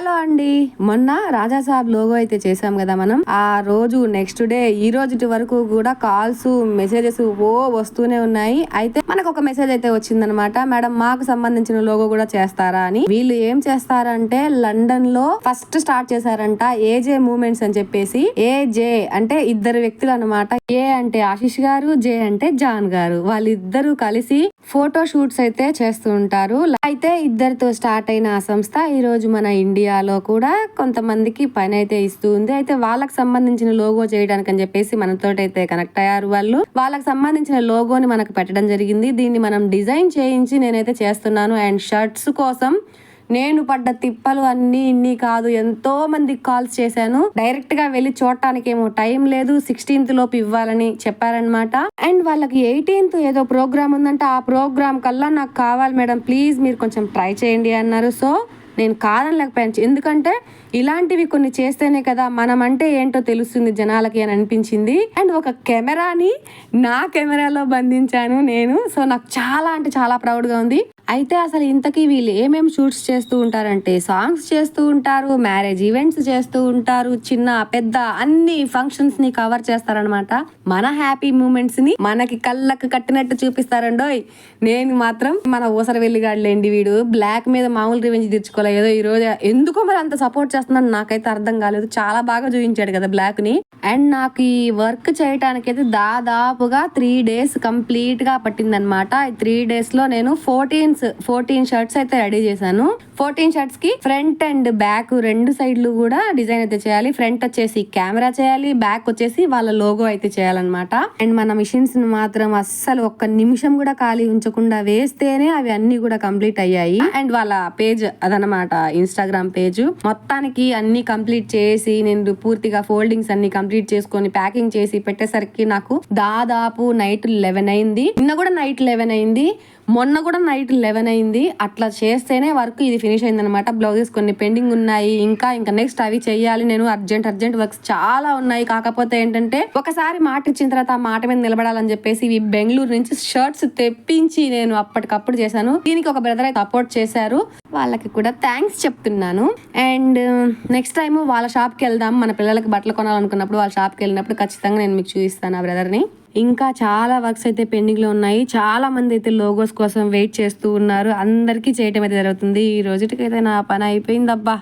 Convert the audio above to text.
Hello అండి. మొన్న Raja Saab logo అయితే చేసాం కదా మనం. ఆ రోజు నెక్స్ట్ డే ఈ రోజు వరకు కూడా కాల్స్ మెసేజెస్ ఓ వస్తూనే ఉన్నాయి. అయితే మనకు ఒక మెసేజ్ అయితే వచ్చిందనమాట మేడం మాకు సంబంధించిన లోగో కూడా చేస్తారా? అని. వీళ్ళు ఏం చేస్తారంటే లండన్లో ఫస్ట్ స్టార్ట్ చేశారంట ఏజే మూమెంట్స్ అని చెప్పేసి. ఏజే అంటే ఇద్దరు వ్యక్తులు అనమాట ఏ అంటే ఆశిష్ గారు జే అంటే జాన్ గారు. వాళ్ళిద్దరూ కలిసి ఫోటో షూట్స్ అయితే చేస్తూ ఉంటారు. అయితే ఇద్దరితో స్టార్ట్ అయిన ఆ సంస్థ ఈ రోజు మన ఇండియాలో కూడా కొంతమందికి పని అయితే ఇస్తూ ఉంది. అయితే వాళ్ళకి సంబంధించిన లోగో చేయడానికి అని చెప్పేసి మనతో అయితే కనెక్ట్ అయ్యారు వాళ్ళు. వాళ్ళకి సంబంధించిన లోగోని మనకు పెట్టడం జరిగింది. దీన్ని మనం డిజైన్ చేయించి నేనైతే చేస్తున్నాను. అండ్ షర్ట్స్ కోసం నేను పడ్డ తిప్పలు అన్ని ఇన్ని కాదు ఎంతో మంది కాల్స్ చేశాను. డైరెక్ట్గా వెళ్ళి చూడటానికి ఏమో టైం లేదు సిక్స్టీన్త్ లోపు ఇవ్వాలని చెప్పారనమాట అండ్ వాళ్ళకి ఎయిటీన్త్ ఏదో ప్రోగ్రామ్ ఉందంటే ఆ ప్రోగ్రామ్ కల్లా నాకు కావాలి మేడం ప్లీజ్ మీరు కొంచెం ట్రై చేయండి అన్నారు. సో నేను కాదనలేకపోయాను ఎందుకంటే ఇలాంటివి కొన్ని చేస్తేనే కదా మనం అంటే ఏంటో తెలుస్తుంది జనాలకి అని అనిపించింది. అండ్ ఒక కెమెరాని నా కెమెరాలో బంధించాను నేను. సో నాకు చాలా అంటే చాలా ప్రౌడ్గా ఉంది. అయితే అసలు ఇంతకీ వీళ్ళు ఏమేమి షూట్స్ చేస్తూ ఉంటారంటే సాంగ్స్ చేస్తూ ఉంటారు మ్యారేజ్ ఈవెంట్స్ చేస్తూ ఉంటారు చిన్న పెద్ద అన్ని ఫంక్షన్స్ని కవర్ చేస్తారనమాట మన హ్యాపీ మూమెంట్స్ని మనకి కళ్ళకు కట్టినట్టు చూపిస్తారండోయ్ నేను మాత్రం మన ఊసర వెళ్ళిగాడులేండి వీడు. బ్లాక్ మీద మామూలు రివెంజ్ తెచ్చుకోలే ఏదో ఈ రోజు ఎందుకో మరి అంత సపోర్ట్ చేస్తున్నాడు నాకైతే అర్థం కాలేదు. చాలా బాగా చూపించాడు కదా బ్లాక్ని. అండ్ నాకు ఈ వర్క్ చేయటానికైతే దాదాపుగా త్రీ డేస్ కంప్లీట్గా పట్టిందనమాట ఈ త్రీ డేస్లో నేను ఫోర్టీన్ షర్ట్స్ ఫోర్టీన్ షర్ట్స్ అయితే రెడీ చేశాను. ఫోర్టీన్ షర్ట్స్కి ఫ్రంట్ అండ్ బ్యాక్ రెండు సైడ్లు కూడా డిజైన్ అయితే చేయాలి. ఫ్రంట్ వచ్చేసి కెమెరా చేయాలి. బ్యాక్ వచ్చేసి వాళ్ళ లోగో అయితే చేయాలన్నమాట. అండ్ మన మిషన్స్ మాత్రం అస్సలు ఒక్క నిమిషం కూడా ఖాళీ ఉంచకుండా వేస్తేనే అవి అన్ని కూడా కంప్లీట్ అయ్యాయి. అండ్ వాళ్ళ పేజ్ అదనమాట ఇన్స్టాగ్రామ్ పేజ్. మొత్తానికి అన్ని కంప్లీట్ చేసి నేను పూర్తిగా ఫోల్డింగ్స్ అన్ని కంప్లీట్ చేసుకొని ప్యాకింగ్ చేసి పెట్టేసరికి నాకు దాదాపు నైట్ లెవెన్ అయింది. నిన్న కూడా నైట్ లెవెన్ అయింది. మొన్న కూడా నైట్ లెవెన్ అయింది. అట్లా చేస్తేనే వర్క్ ఇది ఫినిష్ అయిందనమాట బ్లౌజెస్ కొన్ని పెండింగ్ ఉన్నాయి. ఇంకా ఇంకా నెక్స్ట్ అవి చేయాలి. నేను అర్జెంట్ అర్జెంట్ వర్క్స్ చాలా ఉన్నాయి. కాకపోతే ఏంటంటే ఒకసారి మాట ఇచ్చిన తర్వాత ఆ మాట మీద నిలబడాలని చెప్పేసి ఇవి బెంగళూరు నుంచి షర్ట్స్ తెప్పించి నేను అప్పటికప్పుడు చేశాను. దీనికి ఒక బ్రదర్ అయితే సపోర్ట్ చేశారు. వాళ్ళకి కూడా థ్యాంక్స్ చెప్తున్నాను. అండ్ నెక్స్ట్ టైం వాళ్ళ షాప్కి వెళ్దాం. మన పిల్లలకి బట్టలు కొనాలనుకున్నప్పుడు వాళ్ళ షాప్కి వెళ్ళినప్పుడు ఖచ్చితంగా నేను మీకు చూపిస్తాను ఆ బ్రదర్ని ఇంకా చాలా వర్క్స్ అయితే పెండింగ్లో ఉన్నాయి. చాలా మంది అయితే లోగోస్ కోసం వెయిట్ చేస్తూ ఉన్నారు. అందరికీ చేయటం అయితే జరుగుతుంది. ఈ రోజుటికైతే నా పని అయిపోయిందబ్బా.